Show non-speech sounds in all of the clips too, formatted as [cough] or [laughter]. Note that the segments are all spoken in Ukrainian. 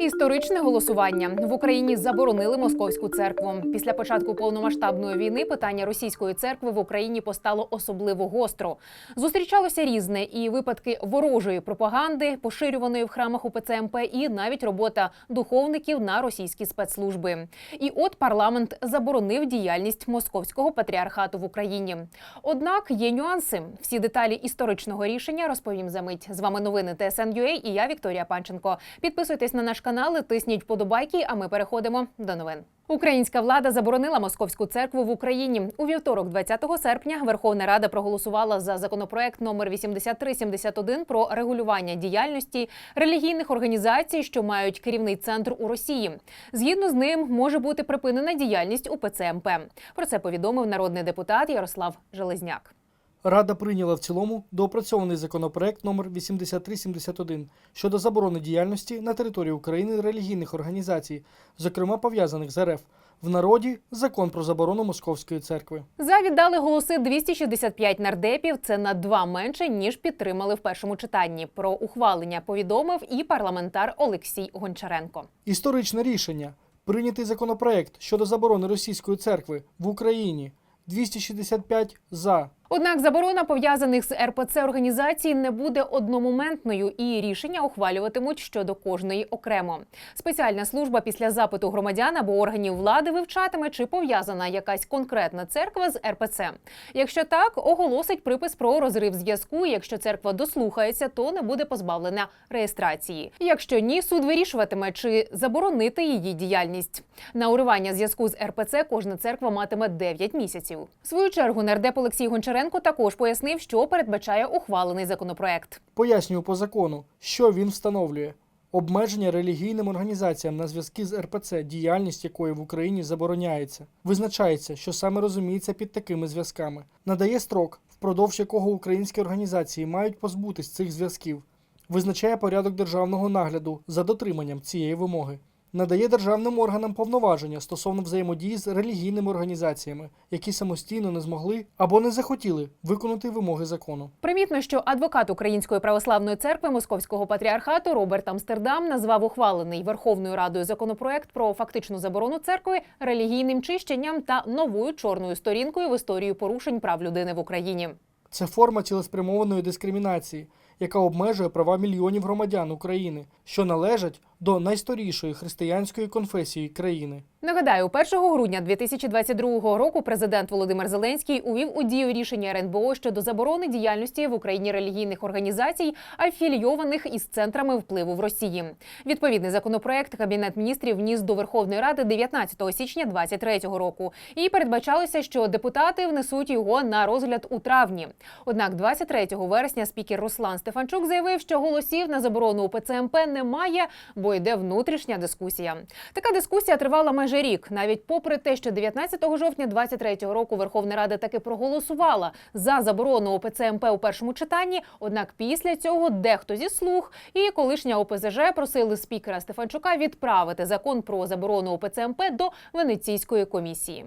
Історичне голосування в Україні заборонили московську церкву. Після початку повномасштабної війни питання російської церкви в Україні постало особливо гостро. Зустрічалося різне і випадки ворожої пропаганди, поширюваної в храмах УПЦ МП, і навіть робота духовників на російські спецслужби. І от парламент заборонив діяльність московського патріархату в Україні. Однак є нюанси. Всі деталі історичного рішення розповім за мить. З вами новини ТСН.UA і я Вікторія Панченко. Підписуйтесь на наш канал, і тисніть вподобайки. А ми переходимо до новин. Українська влада заборонила московську церкву в Україні у вівторок, 20 серпня. Верховна Рада проголосувала за законопроект номер 8371 про регулювання діяльності релігійних організацій, що мають керівний центр у Росії. Згідно з ним може бути припинена діяльність УПЦ МП. Про це повідомив народний депутат Ярослав Железняк. Рада прийняла в цілому доопрацьований законопроект номер 8371 щодо заборони діяльності на території України релігійних організацій, зокрема пов'язаних з РФ. В народі закон про заборону московської церкви. За віддали голоси 265 нардепів. Це на два менше ніж підтримали в першому читанні. Про ухвалення повідомив і парламентар Олексій Гончаренко. Історичне рішення прийнятий законопроект щодо заборони російської церкви в Україні 265 за. Однак заборона пов'язаних з РПЦ організацій не буде одномоментною, і рішення ухвалюватимуть щодо кожної окремо. Спеціальна служба після запиту громадян або органів влади вивчатиме, чи пов'язана якась конкретна церква з РПЦ. Якщо так, оголосить припис про розрив зв'язку. Якщо церква дослухається, то не буде позбавлена реєстрації. Якщо ні, суд вирішуватиме, чи заборонити її діяльність. На уривання зв'язку з РПЦ кожна церква матиме 9 місяців. В свою чергу нардеп Олексій Гончаренко також пояснив, що передбачає ухвалений законопроект. Пояснюю по закону, що він встановлює. Обмеження релігійним організаціям на зв'язки з РПЦ, діяльність якої в Україні забороняється, визначається, що саме розуміється під такими зв'язками, надає строк, впродовж якого українські організації мають позбутись цих зв'язків, визначає порядок державного нагляду за дотриманням цієї вимоги, надає державним органам повноваження стосовно взаємодії з релігійними організаціями, які самостійно не змогли або не захотіли виконати вимоги закону. Примітно, що адвокат Української православної церкви Московського патріархату Роберт Амстердам назвав ухвалений Верховною Радою законопроект про фактичну заборону церкви релігійним чищенням та новою чорною сторінкою в історії порушень прав людини в Україні. Це форма цілеспрямованої дискримінації, яка обмежує права мільйонів громадян України, що належать до найстарішої християнської конфесії країни. Нагадаю, 1 грудня 2022 року президент Володимир Зеленський увів у дію рішення РНБО щодо заборони діяльності в Україні релігійних організацій, афілійованих із центрами впливу в Росії. Відповідний законопроект Кабінет міністрів вніс до Верховної Ради 19 січня 2023 року. І передбачалося, що депутати внесуть його на розгляд у травні. Однак, 23 вересня спікер Руслан Стефанчук заявив, що голосів на заборону УПЦ МП немає, бо йде внутрішня дискусія. Така дискусія тривала майже рік, навіть попри те, що 19 жовтня 2023 року Верховна Рада таки проголосувала за заборону ОПЦ МП у першому читанні. Однак після цього дехто зі слуг і колишня ОПЗЖ просили спікера Стефанчука відправити закон про заборону ОПЦ МП до Венеційської комісії.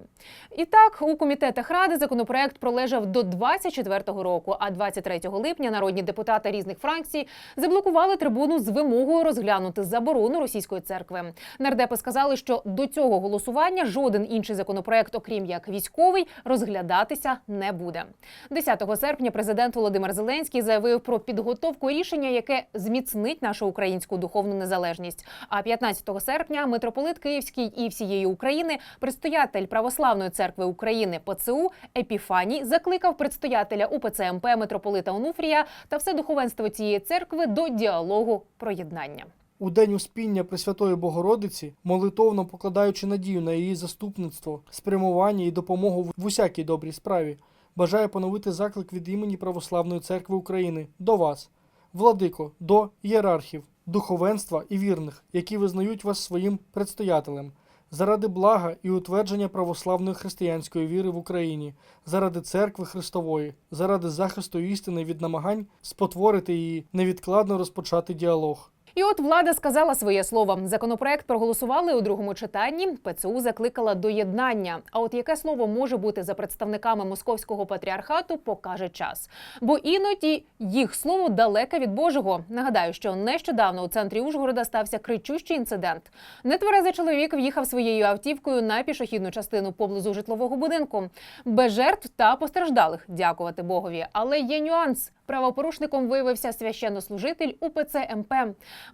І так у комітетах ради законопроект пролежав до 24-го року. А 23 липня народні депутати різних фракцій заблокували трибуну з вимогою розглянути заборону російської церкви. Нардепи сказали, що до цього голосування жоден інший законопроект, окрім як військовий, розглядатися не буде. 10 серпня президент Володимир Зеленський заявив про підготовку рішення, яке зміцнить нашу українську духовну незалежність. А 15 серпня митрополит Київський і всієї України, предстоятель Православної церкви України ПЦУ Епіфаній закликав предстоятеля УПЦ МП митрополита Онуфрія та все духовенство цієї церкви до діалогу про єднання. У день успіння Пресвятої Богородиці, молитовно покладаючи надію на її заступництво, спрямування і допомогу в усякій добрій справі, бажаю поновити заклик від імені Православної церкви України до вас, владико, до ієрархів, духовенства і вірних, які визнають вас своїм предстоятелем. Заради блага і утвердження православної християнської віри в Україні, заради церкви Христової, заради захисту істини від намагань спотворити її, невідкладно розпочати діалог. І от влада сказала своє слово. Законопроект проголосували у другому читанні. ПЦУ закликала до єднання. А от яке слово може бути за представниками московського патріархату, покаже час. Бо іноді їх слово далеке від Божого. Нагадаю, що нещодавно у центрі Ужгорода стався кричущий інцидент. Нетверезий чоловік в'їхав своєю автівкою на пішохідну частину поблизу житлового будинку. Без жертв та постраждалих, дякувати Богові. Але є нюанс. Правопорушником виявився священнослужитель УПЦ МП.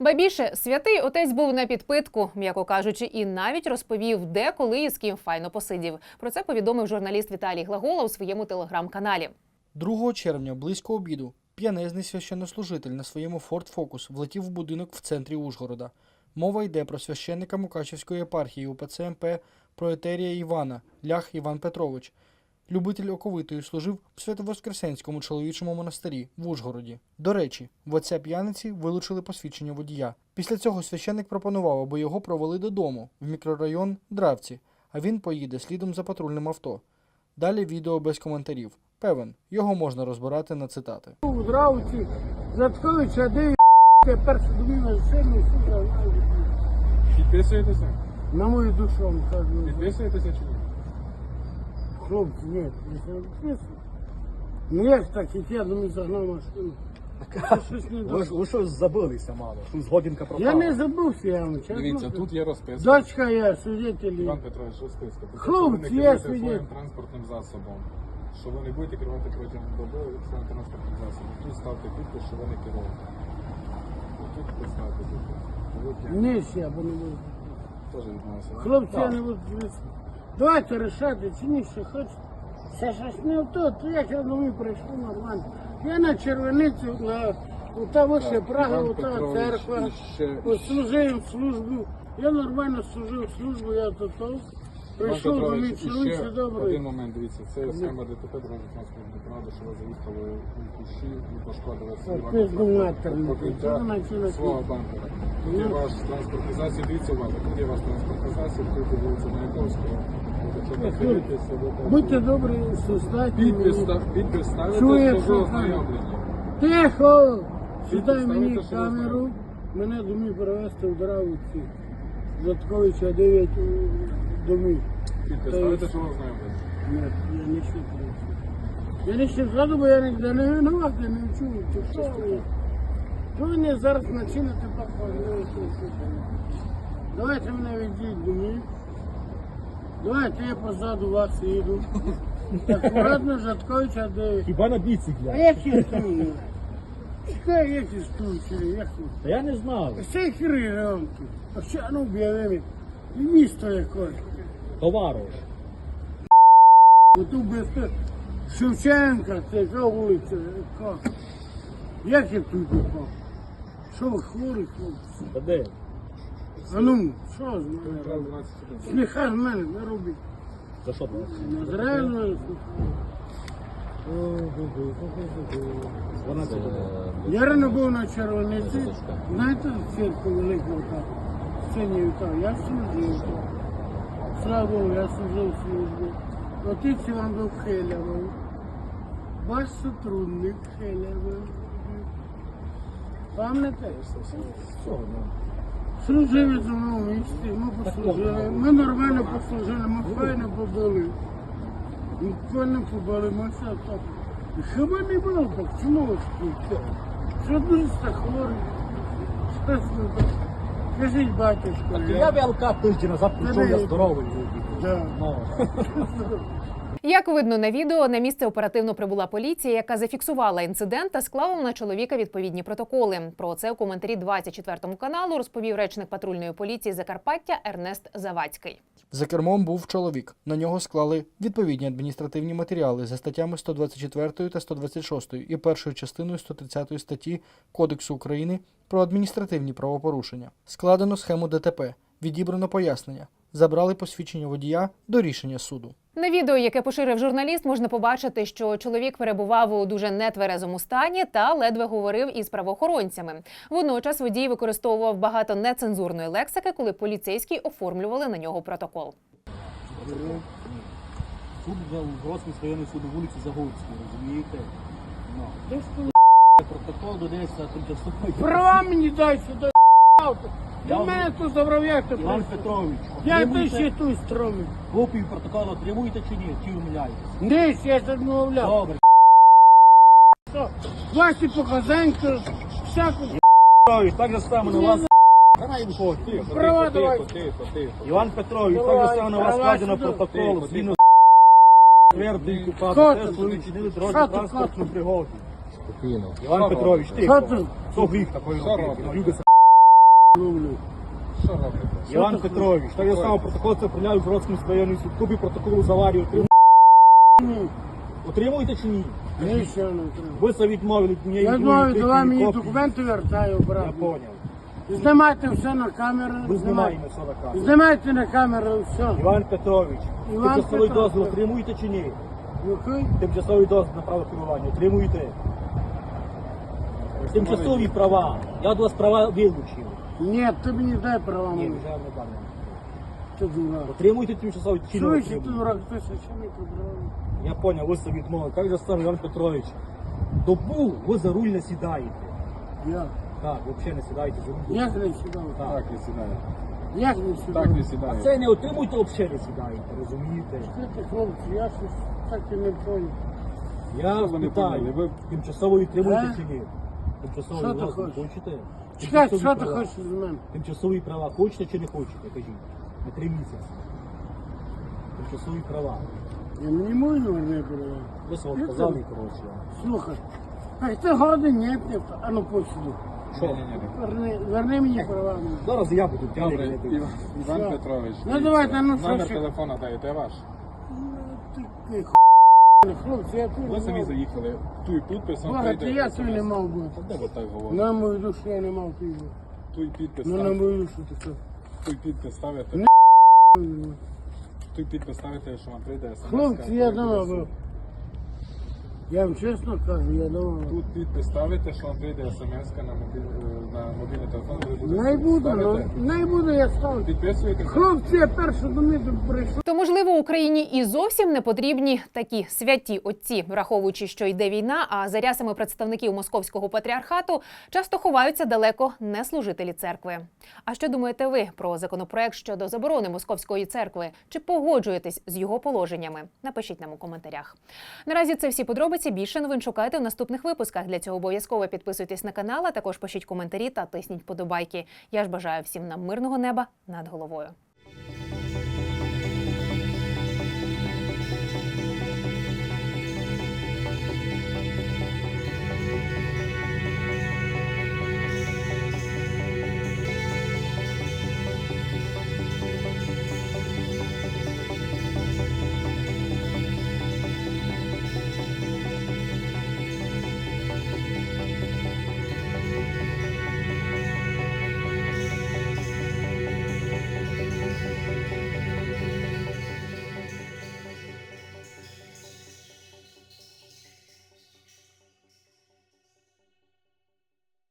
Ба більше святий отець був на підпитку, м'яко кажучи, і навіть розповів, де, коли і з ким файно посидів. Про це повідомив журналіст Віталій Глагола у своєму телеграм-каналі. 2 червня, близько обіду, п'янезний священнослужитель на своєму Ford Focus влетів в будинок в центрі Ужгорода. Мова йде про священника Мукачівської єпархії УПЦ МП Проетерія Івана, Лях Іван Петрович. Любитель оковитої служив в Святовоскресенському чоловічому монастирі в Ужгороді. До речі, в отця п'яниці вилучили посвідчення водія. Після цього священник пропонував, аби його провели додому в мікрорайон Дравці, а він поїде слідом за патрульним авто. Далі відео без коментарів. Певен, його можна розбирати на цитати. У Дравці, Затковича, де перша доміна сильно сильно Підписуєтеся? на мою душу вам кажу. Підписуєтеся чи ні? Хлопці, ні, я не підписую. Ну як так, як я думаю, загнав машину. Це щось не Ви, ж- так. ви що забилися мало? Що згодінка пропала? Я не забувся, я вам чесно. Дивіться, тут є розписка. Дочка є, свидетелі. Іван Петрович, розписка. Про те, Хлопці, що ви не я керуєте свидетель. своїм транспортним засобом. Що ви не будете керувати протягом доби своїм транспортним засобом. Тут ставте підпис, що ви не керуєте. Тут поставте підпис. Ви п'яні. Нижче, або не буду. Теж відмовився. да? Хлопці, я не буду дивитися. Давайте решати, чи ні, що хоч. Це щось не то, то як я думаю, прийшло нормально. Я на червоницю, на у того ще Прага, у та церква. Служив службу. Я нормально служив службу, я тут. Прийшов до все добре. один момент, дивіться, це схема ДТП дорожньо транспортної правди, що ви заїхали у кущі і пошкодили Ой, покриття свого бампера. Тут є Ну. ваш транспортний засіб, дивіться уважно, тут є ваш транспортний засіб, тут вулиця Маяковського. Будьте добрі, создайте Підпис, підпис ставите, що ознайомлені. Тихо! Сідай мені камеру, мене домі перевезти в Дравиці. Затковича 9 домів. Підпис Та й- ставите, що ви ознайомлені. Ні, я не ще Я не ще ззаду, бо я ніде не винуват, я не чую. Чи що ви? Ви мені зараз начините похвалити. Давайте мене відійдіть до них. Давайте я позаду вас їду. Акуратно Жатковича 9. Хіба на А біциклі? які стули? Чекай, які стульчики, як тут? Та я не знав. Це хири рамки. А ще ну об'явили. І місто якось. Товариш. Отут без Шевченка, це яка вулиця. Як я тут попав? Що ви хворі, хлопці? Та де? А ну, що з мене робить? Сміха з мене не робить. За що там? Зреально. 12 Я рано був на червониці. Знаєте, церкву великого там? Сцені вітав. Я служив. Слава Богу, я служив службу. Отець Іван був Хелявий. Ваш сотрудник Хелявий. Пам'ятаєте? Служили в одному місці, ми послужили. Ми нормально послужили, ми файно побили. Ми файно побили, ми все так. Хіба не було так, чому ви такі? Що дуже хворий? Що так? Скажіть, батюшко, Я ВЛК тиждень назад прийшов, я здоровий. Да. [laughs] Як видно на відео, на місце оперативно прибула поліція, яка зафіксувала інцидент та склала на чоловіка відповідні протоколи. Про це у коментарі 24 каналу розповів речник патрульної поліції Закарпаття Ернест Завадський. За кермом був чоловік. На нього склали відповідні адміністративні матеріали за статтями 124 та 126 і першою частиною 130 статті Кодексу України про адміністративні правопорушення. Складено схему ДТП, відібрано пояснення, забрали посвідчення водія до рішення суду. На відео, яке поширив журналіст, можна побачити, що чоловік перебував у дуже нетверезому стані та ледве говорив із правоохоронцями. Водночас водій використовував багато нецензурної лексики, коли поліцейські оформлювали на нього протокол. Суд в Гродський районний суд вулиці Загорській, розумієте? Ну. Протокол додається тимчасово. Права мені дай сюди. До мене тут забрав'яти Іван. Петрович, Я ти ще тут стромив. копію протоколу отримуєте чи ні? Чи умиляєтесь? Десь я це відмовляв. Добре, Ваші показанки, всяку Петрович, так же само на вас. Давай. Тихо, Права тихо, давай. тихо, тихо, тихо. Іван Петрович, так Давай, же само на вас давай складено сюди. протокол. Тихо, Згідно твердий Хто купати, ти? теж ви вчинили Що ти, транспортну пригоду. Спокійно. Іван Петрович, Що тихо. ти? Що гріх такої Що робити? Ну, Любиться. Ловлю. Що робите? Іван Петрович, так же само протокол це прийняв в Бродському районній суд. Копію протоколу з аварії? Ні, Отримуєте чи ні? ні, ще не треба. Ви це відмовили мені. Я думаю, давай мені документи вертаю, Я брат. поняв. Знімайте все на камеру. Ви знімаємо все на камеру. Знімайте на камеру все. Іван Петрович, Іван тимчасовий Петрович. дозвіл отримуєте чи ні? Який? Тимчасовий дозвіл на право керування отримуєте? Тимчасові права. Я до вас права вилучив. Ні, ти мені дай права Ні, вже не дам. Ти дурак. Отримуєте тимчасові чи не Чуєш, ти дурак, ти ще не подробно. Я поняв, ви собі відмовили. Як же сам Іван Петрович? Добу ви за руль не сідаєте. Я. Так, взагалі не сідаєте за руль. Як не сідав? Так, не сідає. Як не сідав? Так, не А сідає. це не отримуєте, взагалі не сідаєте, розумієте? Слухайте, хлопці, я щось так і не понял. Я не питаю. Ви- тимчасово отримуєте Е? чи ні? Тимчасові Що ти власне хочеш? хочете? Чекай, що ти права. хочеш з мене? Тимчасові права хочете чи не хочете? Кажіть. На три місяці. Тимчасові права. Я не можу не права. Ви свого сказали, коротше. Слухай, а ти годин ні, ні, а ну посиди. Що? Верни, верни мені права. Зараз я буду Добре, тягнути. Іван, Іван Петрович. Ну, дивіться, давайте, ну, що Номер ще? телефона даєте ваш. Ну, Такий хуй. Хлопці, я тут Ви не самі мав. заїхали. Туй підпис, он Слухайте, прийде. я тут не мав бути. Та Де ви так говорите? На мою душу я не мав пиво. Туй підпис Ну на ставите. мою душу ти що? Туй підпис ставите. Не Туй підпис ставите, що вам прийде смс. Хлопці, я дома був. Я вам чесно кажу, я дома був. Тут підпис ставите, що вам прийде смс на, мобіль, е, на Не буду, ну, не буду я ставити. Підписуєте? Хлопці, я першу до мене прийшов. То можливо Україні і зовсім не потрібні такі святі отці, враховуючи, що йде війна. А за рясами представників московського патріархату часто ховаються далеко не служителі церкви. А що думаєте ви про законопроект щодо заборони московської церкви? Чи погоджуєтесь з його положеннями? Напишіть нам у коментарях. Наразі це всі подробиці. Більше новин шукайте в наступних випусках. Для цього обов'язково підписуйтесь на канал, а також пишіть коментарі та тисніть подобайки. Я ж бажаю всім нам мирного неба над головою.